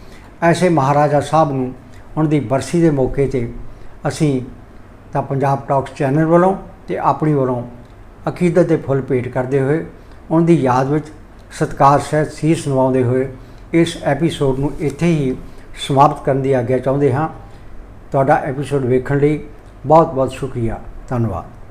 ਐਸੇ ਮਹਾਰਾਜਾ ਸਾਹਿਬ ਨੂੰ ਉਹਨਾਂ ਦੀ ਬਰਸੀ ਦੇ ਮੌਕੇ ਤੇ ਅਸੀਂ ਤਾਂ ਪੰਜਾਬ ਟਾਕਸ ਚੈਨਲ ਵੱਲੋਂ ਤੇ ਆਪਣੀ ਵੱਲੋਂ ਅਕੀਦਤ ਦੇ ਫੁੱਲ ਭੇਟ ਕਰਦੇ ਹੋਏ, ਉਹਨਾਂ ਦੀ ਯਾਦ ਵਿੱਚ ਸਤਿਕਾਰ ਸਹਿਤ ਸੀਸ ਨਵਾਉਂਦੇ ਹੋਏ ਇਸ ਐਪੀਸੋਡ ਨੂੰ ਇੱਥੇ ਹੀ ਸਮਾਪਤ ਕਰਨ ਦੀ ਆਗਿਆ ਚਾਹੁੰਦੇ ਹਾਂ। ਤੁਹਾਡਾ ਐਪੀਸੋਡ ਵੇਖਣ ਲਈ ਬਹੁਤ ਬਹੁਤ ਸ਼ੁਕਰੀਆ। ਧੰਨਵਾਦ।